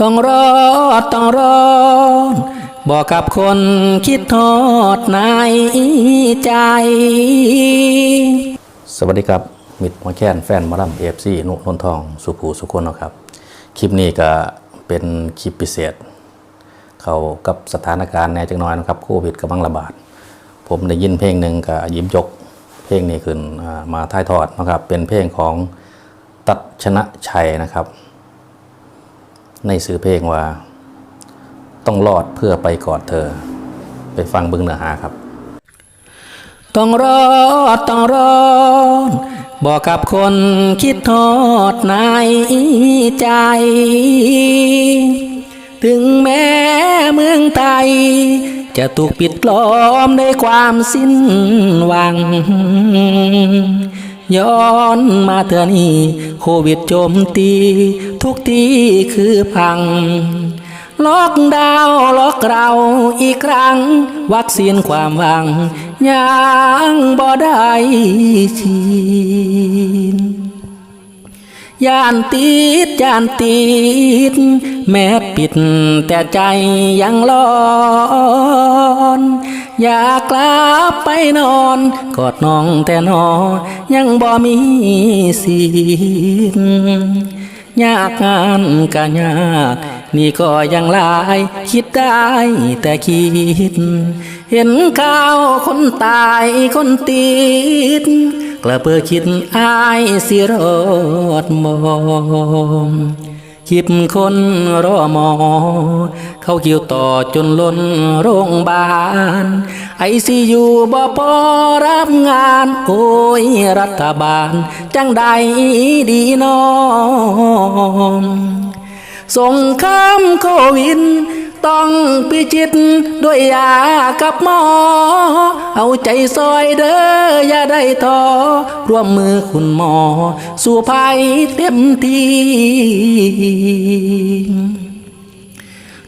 ต้องรอดต้องรอดบอกกับคนคิดทอดในใจ สวัสดีครับ มิตรหัวแค้นแฟนมอลำเอฟซีนุนนทอง สุภูสุคนเนะครับ คลิปนี้ก็เป็นคลิปพิเศษ เขากับสถานการณ์แน่จังน้อยนะครับ โควิดกำลังระบาด ผมได้ยินเพลงหนึ่งกับยิ้มยก เพลงนี้ขึ้นอ่ามาท้ายทอดนะครับ เป็นเพลงของตัดชนะชัยนะครับ ในสื่อเพลงว่า ต้องรอดเพื่อไปกอดเธอ ไปฟังเบึงเนื้อหาครับ ต้องรอดต้องรอดบอกกับคนคิดทอดในใจ ถึงแม้เมืองไทยจะถูกปิดล้อมด้วยความสิ้นหวัง ย้อนมาเถื่อนี้โควิดโจมตี ทุกที่คือพัง ล็อกดาวล็อกเราอีกครั้ง วัคซีนความหวัง ยังบ่ได้ฉีดย่านติดย่านติด แม้ปิดแต่ใจยังร้อน อยากกลับไปนอนกอดน้องแต่นอยังบ่มีสิทธิ์ยากงานก็ยาก นี่ก็ยังลาย คิดได้แต่คิด เห็นข่าวคนตายคนติดกระเพื่อคิดอายสิรอดมอง คิดคนรอหมอ เข้าคิวต่อจนล้นโรงพยาบาลไอซียูบ่พอรับงานโอ้ยรัฐบาล จังใดดีน้องสงครามโควิด ต้องพิจิตด้วยยากับหมอ เอาใจซอยเด้ออย่าได้ท้อร่วมมือคุณหมอ สู่ภัยเต็มที่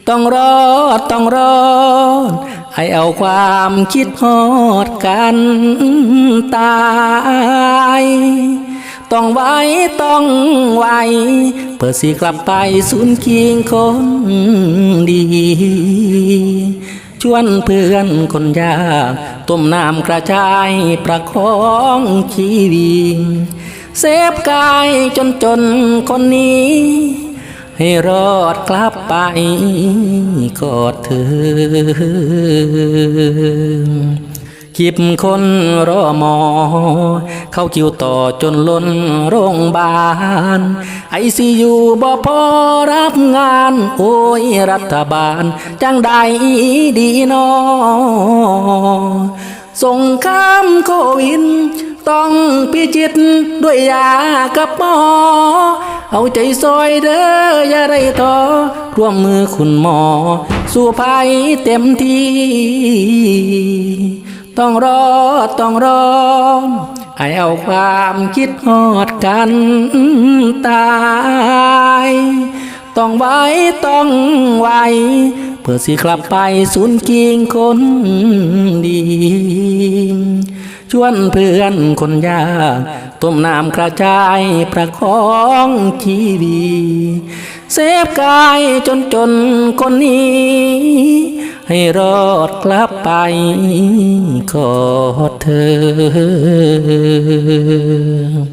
ต้องรอดต้องรอดให้เอาความคิดฮอดกันตาย ต้องไว้ต้องไว้เพื่อสิกลับไปศูนย์เคียงคนดี ชวนเพื่อนคนยากต้มน้ำกระชายประคองชีวิตเซฟกายจนจนคนนี้ ให้รอดกลับไปกอดเธอ คิบคนรอหมอ เข้าคิวต่อจนล้นโรงพยาบาลไอซียูบ่พอรับงาน โอ้ยรัฐบาล จังใดดีนอสงครามโควิดต้องพิจิตด้วยยากับหมอ เอาใจซอยเด้ออย่าได้ท้อร่วมมือคุณหมอ สู่ภัยเต็มที่ ต้องรอดต้องรอดให้เอาความคิดฮอดกันตาย ต้องไว้ต้องไว้เพื่อสิกลับไปศูนย์กียงคนดี ชวนเพื่อนคนยากต้มน้ำกระจายประคองชีวีเซฟกายจนจนคนนี้ ให้รอดกลับไปขอเธอ